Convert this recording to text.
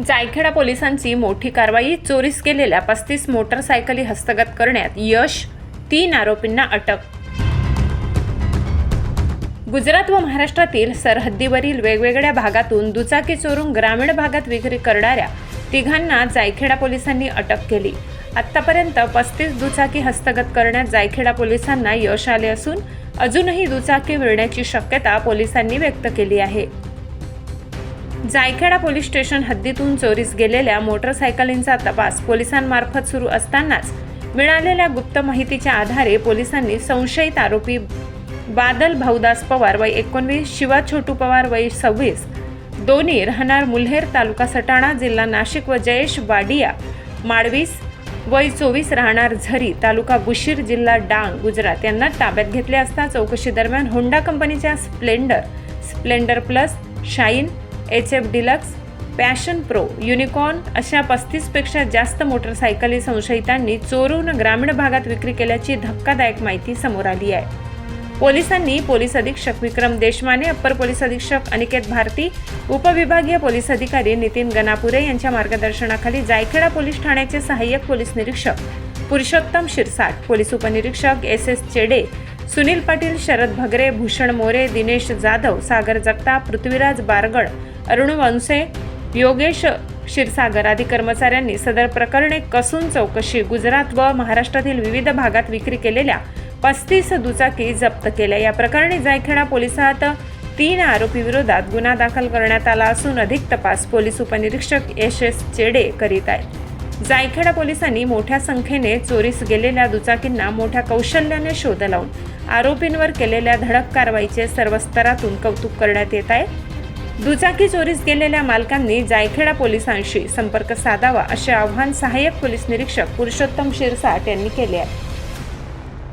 जायखेडा पोलिसांची मोठी कारवाई चोरीस केलेल्या पस्तीस मोटरसायकली हस्तगत करण्यात यश तीन आरोपींना अटक. गुजरात व महाराष्ट्रातील सरहद्दीवरील वेगवेगळ्या भागातून दुचाकी चोरून ग्रामीण भागात विक्री करणाऱ्या तिघांना जायखेडा पोलिसांनी अटक केली. आत्तापर्यंत पस्तीस दुचाकी हस्तगत करण्यात जायखेडा पोलिसांना यश आले असून अजूनही दुचाकी मिळण्याची शक्यता पोलिसांनी व्यक्त केली आहे. जायखेडा पोलीस स्टेशन हद्दीतून चोरीस गेलेल्या मोटरसायकलींचा तपास पोलिसांमार्फत सुरू असतानाच मिळालेल्या गुप्त माहितीच्या आधारे पोलिसांनी संशयित आरोपी बादल भाऊदास पवार वय एकोणवीस शिवा छोटू पवार वय सव्वीस दोन्ही राहणार मुल्हेर तालुका सटाणा जिल्हा नाशिक व जयेश वाडिया माडवीस वय चोवीस राहणार झरी तालुका बुशीर जिल्हा डांग गुजरात. यांना ताब्यात घेतले असता चौकशी दरम्यान होंडा कंपनीच्या Splendor Splendor Plus Shine H F Deluxe Passion Pro Unicorn अशा पस्तीसपेक्षा जास्त मोटरसायकली संशयितांनी चोरून ग्रामीण भागात विक्री केल्याची धक्कादायक माहिती समोर आली आहे. पोलिसांनी पोलीस अधीक्षक विक्रम देशमाने अप्पर पोलीस अधीक्षक अनिकेत भारती उपविभागीय पोलीस अधिकारी नितीन गणापुरे यांच्या मार्गदर्शनाखाली जायखेडा पोलीस ठाण्याचे सहाय्यक पोलीस निरीक्षक पुरुषोत्तम शिरसाट पोलीस उपनिरीक्षक एस एस चेडे सुनील पाटील शरद भगरे भूषण मोरे दिनेश जाधव सागर जगता पृथ्वीराज बारगड अरुण वंसे योगेश क्षीरसागर आदी कर्मचाऱ्यांनी सदर प्रकरणे कसून चौकशी गुजरात व महाराष्ट्रातील विविध भागात विक्री केलेल्या पस्तीस दुचाकी जप्त केल्या. या प्रकरणी जायखेडा पोलिसात तीन आरोपी विरोधात गुन्हा दाखल करण्यात आला असून अधिक तपास पोलीस उपनिरीक्षक एस एस चेडे करीत आहेत. जायखेडा पोलिसांनी मोठ्या संख्येने चोरीस गेलेल्या दुचाकींना मोठ्या कौशल्याने शोध लावून आरोपींवर केलेल्या धडक कारवाईचे सर्व स्तरातून कौतुक करण्यात येत आहे. दुचाकी चोरीस गेलेल्या मालकांनी जायखेडा पोलिसांशी संपर्क साधावा असे आवाहन सहाय्यक पोलीस निरीक्षक पुरुषोत्तम शिरसाट यांनी केले आहे.